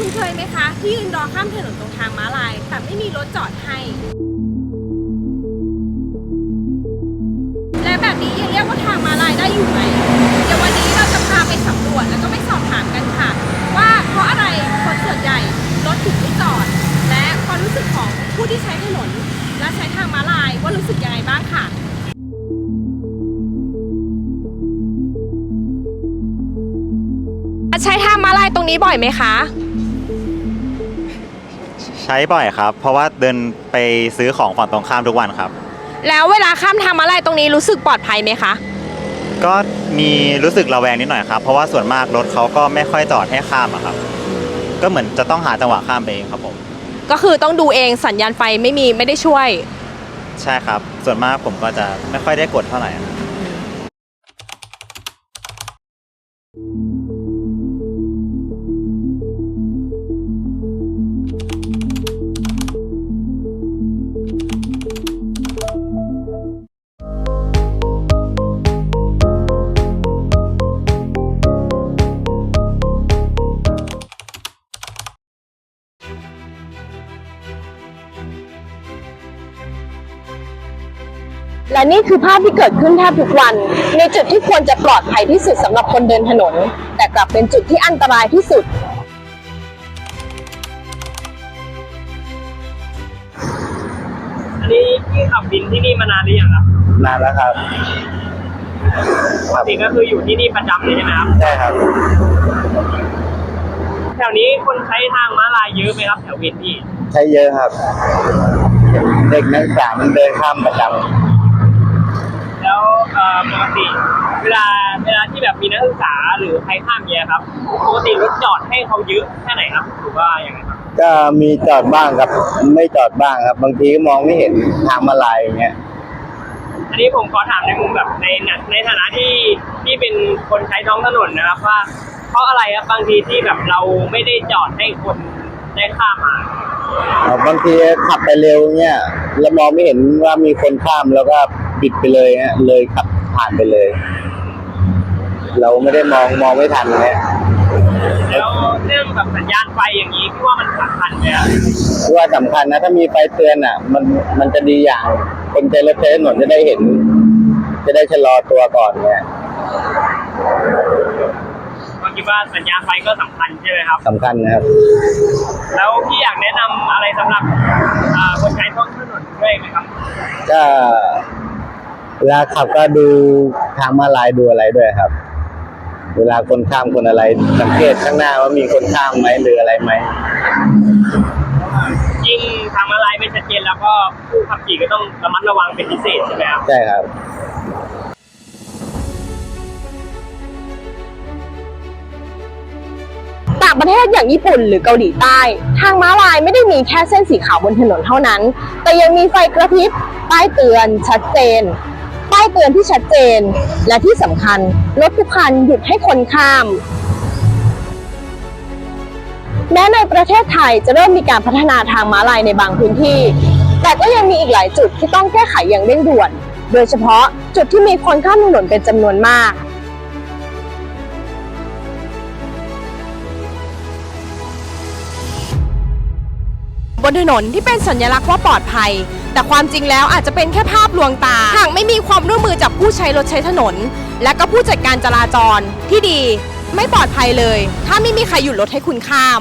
คุณเคยไหมคะ ที่ยืนรอข้ามถนนตรงทางม้าลาย แต่ไม่มีรถจอดให้ และแบบนี้ยังเรียกว่าทางม้าลายได้อยู่ไหม เดี๋ยววันนี้เราจะพาไปสำรวจแล้วก็ไปสอบถามกันค่ะ ว่าเพราะอะไรคนส่วนใหญ่รถถึงไม่จอด และความรู้สึกของผู้ที่ใช้ถนน และใช้ทางม้าลายว่ารู้สึกยังไงบ้างค่ะใช้ทางม้าลายตรงนี้บ่อยไหมคะ ใช้บ่อยครับ เพราะว่าเดินไปซื้อของฝั่งตรงข้ามทุกวันครับ แล้วเวลาข้ามทางม้าลายตรงนี้รู้สึกปลอดภัยไหมคะ ก็มีรู้สึกระแวงนิดหน่อยครับ เพราะว่าส่วนมากรถเขาก็ไม่ค่อยจอดให้ข้ามอะครับ ก็เหมือนจะต้องหาจังหวะข้ามไปเองครับผม ก็คือต้องดูเองสัญญาณไฟไม่มีไม่ได้ช่วย ใช่ครับ ส่วนมากผมก็จะไม่ค่อยได้กดเท่าไหร่ และนี่คือภาพที่เกิดขึ้นแทบทุกวัน ในจุดที่ควรจะปลอดภัยที่สุดสำหรับคนเดินถนน แต่กลับเป็นจุดที่อันตรายที่สุด อันนี้พี่ขับวินที่นี่มานานหรือยังครับนานแล้วครับปกติก็คืออยู่ที่นี่ประจำเลยใช่ไหมครับ ใช่ครับ แถวนี้คนใช้ทางม้าลายเยอะไหมครับแถววินพี่ ใช้เยอะครับ เด็กนักศึกษามันเดินข้ามประจ แล้วเอ่อปกติเวลาเวลาที่แบบมีนักศึกษาหรือใครข้ามเนี้ยครับปกติรถจอดให้เขาเยอะแค่ไหนครับหรือว่าอย่างไรครับำก็มีจอดบ้างครับ ไม่จอดบ้างครับ บางทีก็มองไม่เห็นทางมาลายอย่างเงี้ยอันนี้ผมขอถามในมุมแบบในในฐานะที่ที่เป็นคนใช้ท้องถนนนะครับว่า เพราะอะไรครับบางทีที่แบบเราไม่ได้จอดให้คนได้ข้ามมาเอ่อบางทีขับไปเร็วเงี้ยแล้วมองไม่เห็นว่ามีคนข้ามแล้วก็ บิดไปเลยฮะเลยขับผ่านไปเลย เราไม่ได้มองมองไม่ทันเนี่ยแล้วเรื่องแบบสัญญาณไฟอย่างนี้พี่ว่ามันสำคัญไหมครับคือว่าสำคัญนะถ้ามีไฟเตือนอะ มันมันจะดีอย่าง คนใช้รถใช้ถนนจะได้เห็น จะได้ชะลอตัวก่อนเนี่ยก็คิดว่าสัญญาณไฟก็สำคัญใช่ไหมครับ สำคัญนะครับ แล้วพี่อยากแนะนำอะไรสำหรับอ่าคนใช้ท้องถนนด้วยไหมครับ ก็ เวลาขับก็ดูทางมาลายดูอะไรด้วยครับ เวลาคนข้ามคนอะไร สังเกตข้างหน้าว่ามีคนข้ามไหมหรืออะไรไหมยิ่งทางมาลายไม่ชัดเจนแล้วก็ผู้ขับขี่ก็ต้องระมัดระวังเป็นพิเศษใช่ไหมครับใช่ครับต่างประเทศอย่างญี่ปุ่นหรือเกาหลีใต้ ทางม้าลายไม่ได้มีแค่เส้นสีขาวบนถนนเท่านั้น แต่ยังมีไฟกระพริบป้ายเตือนชัดเจน ป้ายเตือนที่ชัดเจน และที่สำคัญรถทุกคันหยุดให้คนข้าม แม้ในประเทศไทยจะเริ่มมีการพัฒนาทางม้าลายในบางพื้นที่ แต่ก็ยังมีอีกหลายจุดที่ต้องแก้ไขอย่างเร่งด่วน โดยเฉพาะจุดที่มีคนข้ามถนนเป็นจำนวนมาก นถนนที่เป็นสัญลักษณ์ว่าปลอดภัย แต่ความจริงแล้วอาจจะเป็นแค่ภาพลวงตา หากไม่มีความร่วมมือจากผู้ใช้รถใช้ถนน และก็ผู้จัดการจราจรที่ดี ไม่ปลอดภัยเลย ถ้าไม่มีใครหยุดรถให้คุณข้าม